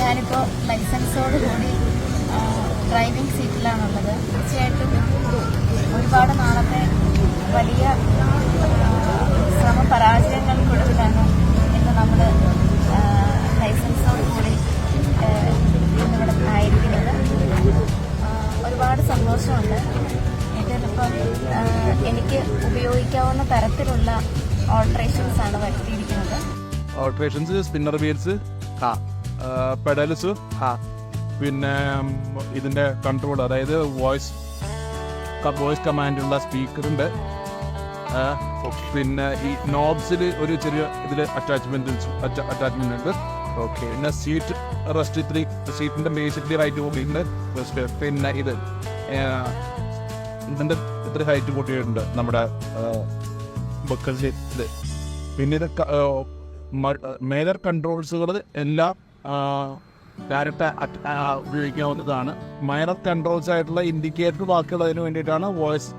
ഞാനിപ്പോൾ ലൈസൻസോട് കൂടി ഡ്രൈവിംഗ് സീറ്റിലാണുള്ളത്. തീർച്ചയായിട്ടും ഒരുപാട് നാളത്തെ വലിയ ശ്രമ പരാജയങ്ങൾക്കൊടുവിലാണ് ഇന്ന് നമ്മൾ ലൈസൻസോട് കൂടി ഇന്നിവിടെ ആയിരിക്കുന്നത്. ഒരുപാട് സന്തോഷമുണ്ട്. ഇതിപ്പം എനിക്ക് ഉപയോഗിക്കാവുന്ന തരത്തിലുള്ള ഓൾട്രേഷൻസ് ആണ് വരുത്തിയിരിക്കുന്നത്. ഓൾട്രേഷൻസ് സ്പിന്നർ വീൽസ് ആ പെഡൽസ് പിന്നെ ഇതിന്റെ ഇതിന്റെ കൺട്രോൾ അതായത് വോയിസ് വോയിസ് കമാൻഡുള്ള സ്പീക്കറുണ്ട് പിന്നെ ഈ നോബ്സിൽ ഒരു ചെറിയ ഇതിൽ അറ്റാച്ച്മെന്റ് അറ്റാച്ച്മെന്റ് ഉണ്ട്. ഓക്കെ പിന്നെ സീറ്റ് റെസ്റ്റ് ഇത്തിരി സീറ്റിന്റെ ബേസിക്കലി റൈറ്റ് കൂട്ടിയിട്ടുണ്ട് പിന്നെ ഇത് ഇതിന്റെ ഇതിന്റെ ഇത്തിരി ഹൈറ്റ് കൂട്ടിയിട്ടുണ്ട് നമ്മുടെ ബക്കൽ സീറ്റിൽ പിന്നെ ഇത് മേജർ കൺട്രോൾസുകൾ എല്ലാം ഡയറക്റ്റ് ഉപയോഗിക്കാവുന്നതാണ്. മൈനർ കൺട്രോൾസ് ആയിട്ടുള്ള ഇൻഡിക്കേറ്റർ വാക്കുകൾ അതിന് വേണ്ടിയിട്ടാണ് വോയിസ്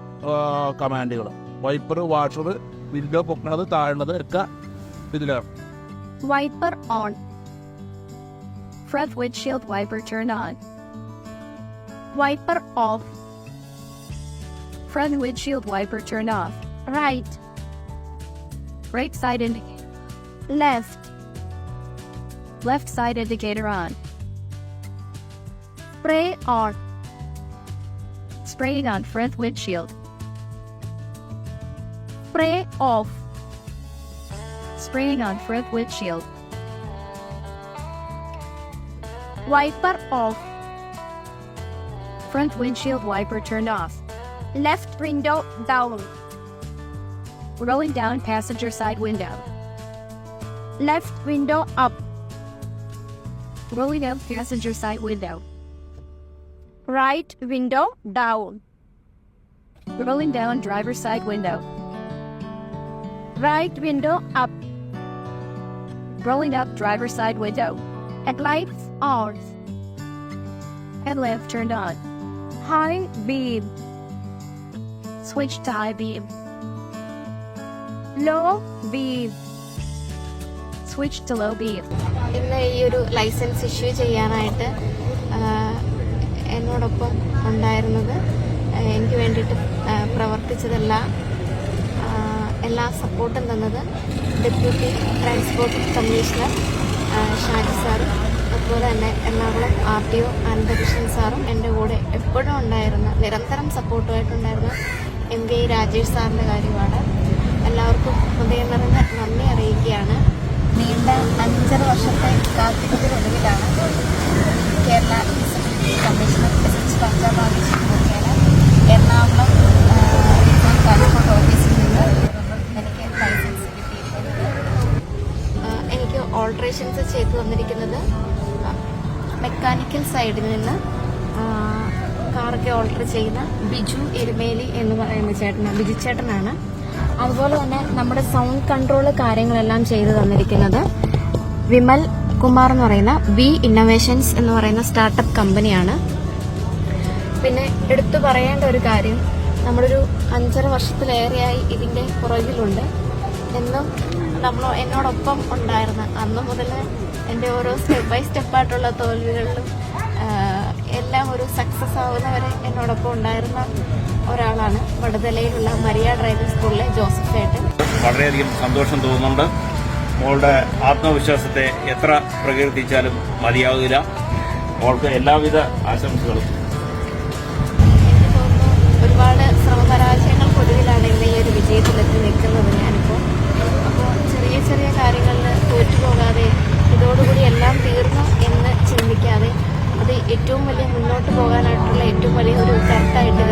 കമാൻഡുകൾ വൈപ്പർ വാഷർ വിൻഡോ പൊക്കണത് താഴ്ന്നത് ഒക്കെ ഇതിലെ. Wiper on front windshield wiper turn on wiper off front windshield wiper turn off right right side left Left side indicator on. Spray on. Spraying on front windshield. Spray off. Spraying on front windshield. Wiper off. Front windshield wiper turned off. Left window down. Rolling down passenger side window. Left window up. Rolling down passenger side window. Right window down. Rolling down driver's side window. Right window up. Rolling up driver's side window. Headlights on. Headlamp turned on. High beam. Switch to high beam. Low beam. Switch to low ബി ഇന്ന് ഈ ഒരു licence issue ചെയ്യാനായിട്ട് എന്നോടൊപ്പം ഉണ്ടായിരുന്നത് എനിക്ക് വേണ്ടിയിട്ട് പ്രവർത്തിച്ചതെല്ലാം എല്ലാ സപ്പോർട്ടും തന്നത് ഡെപ്യൂട്ടി ട്രാൻസ്പോർട്ട് കമ്മീഷണർ ഷാജി സാറും അതുപോലെ തന്നെ Ernakulam R T O Ananthakrishnan സാറും എന്റെ കൂടെ എപ്പോഴും ഉണ്ടായിരുന്ന നിരന്തരം സപ്പോർട്ടുമായിട്ടുണ്ടായിരുന്ന എം കെ രാജേഷ് സാറിന്റെ കാര്യമാണ്. എല്ലാവർക്കും ഹൃദയം നിറഞ്ഞ നന്ദി അറിയിക്കുകയാണ്. എനിക്ക് എനിക്ക് ഓൾട്രേഷൻസ് ചെയ്തു തന്നിരിക്കുന്നത് മെക്കാനിക്കൽ സൈഡിൽ നിന്ന് കാറൊക്കെ ഓൾട്ടർ ചെയ്യുന്ന ബിജു എരുമേലി എന്ന് പറയുന്ന ചേട്ടനാണ് ബിജു ചേട്ടനാണ്. അതുപോലെ തന്നെ നമ്മുടെ സൗണ്ട് കൺട്രോൾ കാര്യങ്ങളെല്ലാം ചെയ്തു തന്നിരിക്കുന്നത് വിമൽ കുമാർ എന്ന് പറയുന്ന വി ഇന്നോവേഷൻസ് എന്ന് പറയുന്ന സ്റ്റാർട്ടപ്പ് കമ്പനിയാണ് പിന്നെ എടുത്തു പറയേണ്ട ഒരു കാര്യം നമ്മളൊരു അഞ്ചര വർഷത്തിലേറെയായി ഇതിന്റെ പുറകിലുണ്ട്. എന്നും നമ്മൾ എന്നോടൊപ്പം ഉണ്ടായിരുന്ന. അന്ന് മുതൽ എന്റെ ഓരോ സ്റ്റെപ്പ് ബൈ സ്റ്റെപ്പായിട്ടുള്ള തോൽവികളിലും എല്ലാം ഒരു സക്സസ് ആവുന്നവരെ എന്നോടൊപ്പം ഉണ്ടായിരുന്ന ഒരാളാണ് വടുതലയിലുള്ള മരിയ ഡ്രൈവിംഗ് സ്കൂളിലെ ജോസഫ് ഏട്ടൻ വളരെയധികം സന്തോഷം തോന്നുന്നുണ്ട്. മോളുടെ ആത്മവിശ്വാസത്തെ എത്ര പ്രകീർത്തിച്ചാലും മതിയാകില്ല മോൾക്ക് എല്ലാവിധ ആശംസകളും. ഒരുപാട് ശ്രമപരാജയങ്ങൾക്കൊടുവിലാണ് ഇന്ന് ഈ ഒരു വിജയത്തിലെത്തി നിൽക്കുന്നത് ഞാനിപ്പോൾ അപ്പോൾ ചെറിയ ചെറിയ കാര്യങ്ങളിൽ തോറ്റുപോകാതെ ഇതോടുകൂടി എല്ലാം തീർന്നു എന്ന് ചിന്തിക്കാതെ അത് ഏറ്റവും വലിയ മുന്നോട്ട് പോകാനായിട്ടുള്ള ഏറ്റവും വലിയ ഒരു കരുത്തായിട്ട്